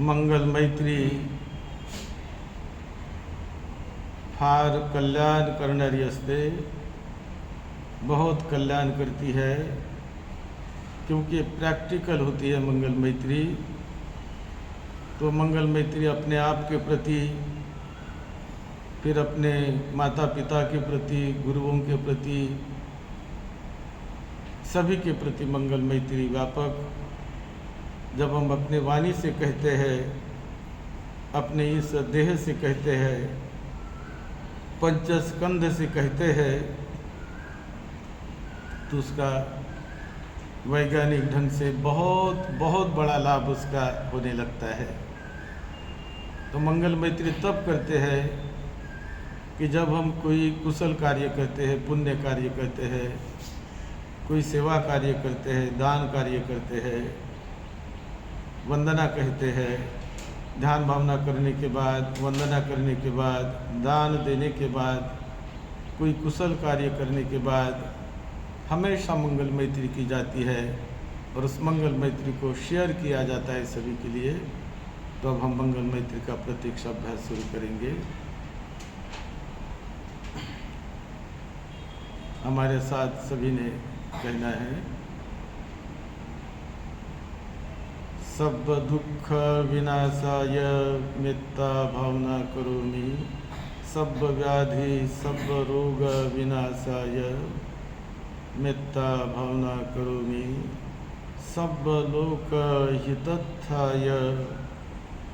मंगल मैत्री, फार कल्याण करणारी असते बहुत कल्याण करती है, क्योंकि प्रैक्टिकल होती है मंगल मैत्री। तो मंगल मैत्री अपने आप के प्रति, फिर अपने माता पिता के प्रति, गुरुओं के प्रति, सभी के प्रति मंगल मैत्री व्यापक। जब हम अपने वाणी से कहते हैं, अपने इस देह से कहते हैं, पंचस्कंध से कहते हैं तो उसका वैज्ञानिक ढंग से बहुत बहुत बड़ा लाभ उसका होने लगता है। तो मंगल मैत्री तब करते हैं कि जब हम कोई कुशल कार्य करते हैं, पुण्य कार्य करते हैं, कोई सेवा कार्य करते हैं, दान कार्य करते हैं वंदना कहते हैं। ध्यान भावना करने के बाद, वंदना करने के बाद, दान देने के बाद, कोई कुशल कार्य करने के बाद हमेशा मंगल मैत्री की जाती है और उस मंगल मैत्री को शेयर किया जाता है सभी के लिए। तो अब हम मंगल मैत्री का प्रत्यक्ष अभ्यास शुरू करेंगे। हमारे साथ सभी ने कहना है सब दुख विनाशाय मित्ता भावना करोमि। सब व्याधि, सब रोग विनाशाय मित्ता भावना करोमि। सब लोक हितत्थाय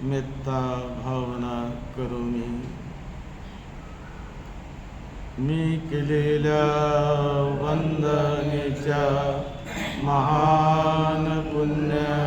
मित्ता भावना करोमि। मी केलेल्या वंदनेच्या महान पुण्य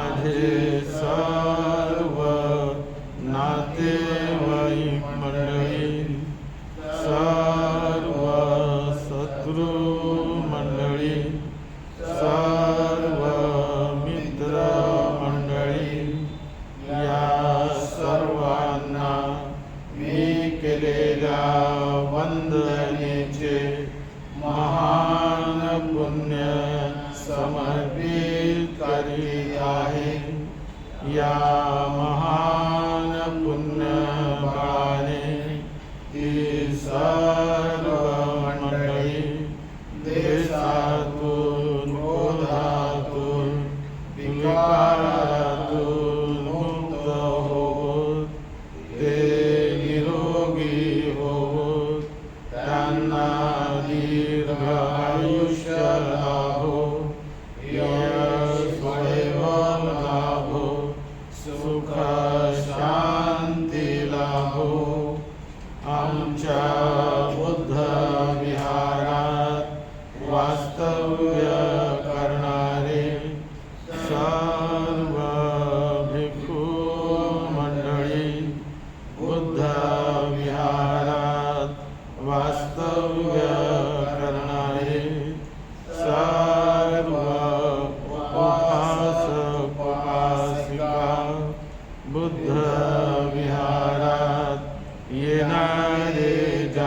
माझे सर्व नातेवाईक मंडळी सर्व शत्रू मंडळी सर्व मित्र मंडळी या सर्वांना मी केलेल्या वंदनेचे महान पुण्य समर्पित करी महा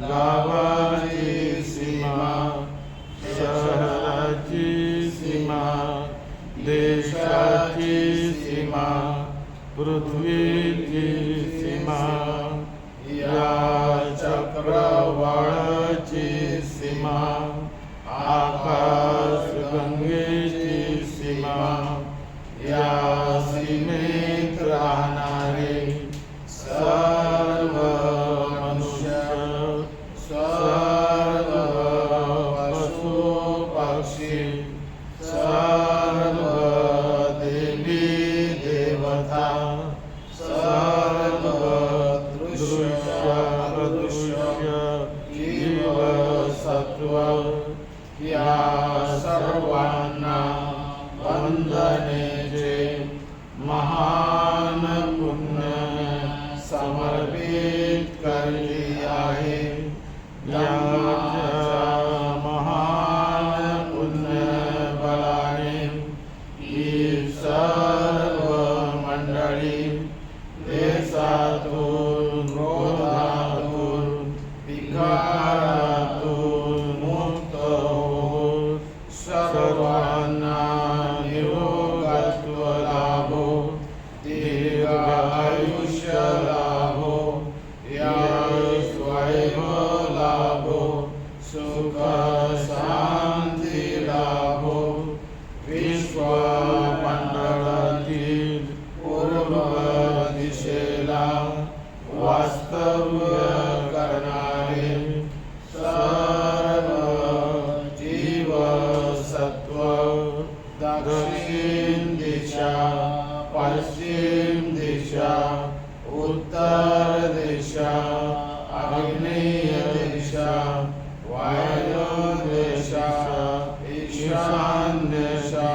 La ya sarwa वायोदेशा ईशान्येशा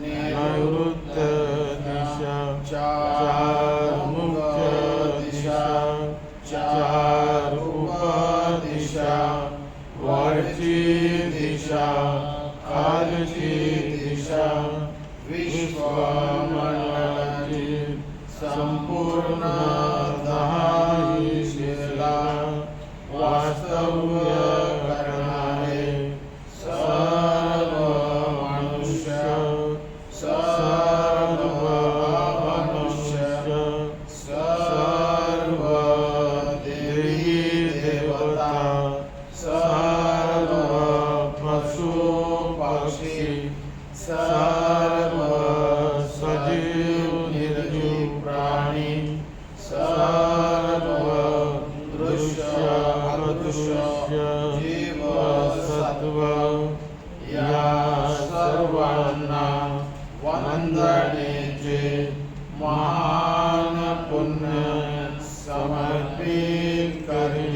नैऋत्य दिशा चार मुख्य दिशा चार उपदिशा वर्ची दिशा अर्ची दिशा संपूर्ण साक्षी सजीव निर्जीव प्राणी सर्व दृश्य जीव सत्व या सर्वांना वंदनेचे महान पुण्य समर्पित करी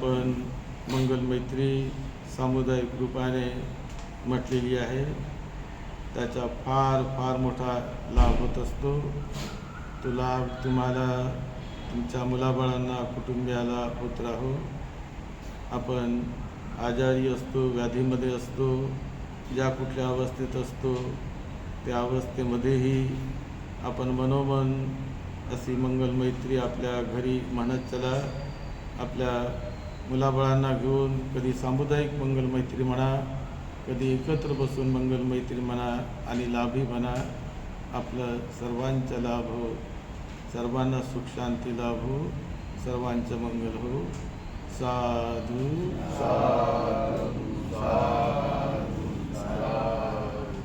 आपण मंगल मैत्री सामुदायिक रूपाने म्हटलेली आहे. त्याचा फार फार मोठा लाभ होत असतो. तो लाभ तुम्हाला तुमच्या मुलाबाळांना कुटुंबियाला होत राहो. आपण आजारी असतो व्याधीमध्ये असतो ज्या कुठल्या अवस्थेत असतो त्या अवस्थेमध्येही आपण मनोमन अशी मंगल मैत्री आपल्या घरी म्हणत चला. आपल्या मुलाबाळांना घेऊन कधी सामुदायिक मंगल मैत्री म्हणा कधी एकत्र बसून मंगल मैत्री म्हणा आणि लाभी म्हणा आपलं सर्वांचा लाभ हो सर्वांना सुख शांती लाभ हो सर्वांचं मंगल हो. साधू साधू साधू.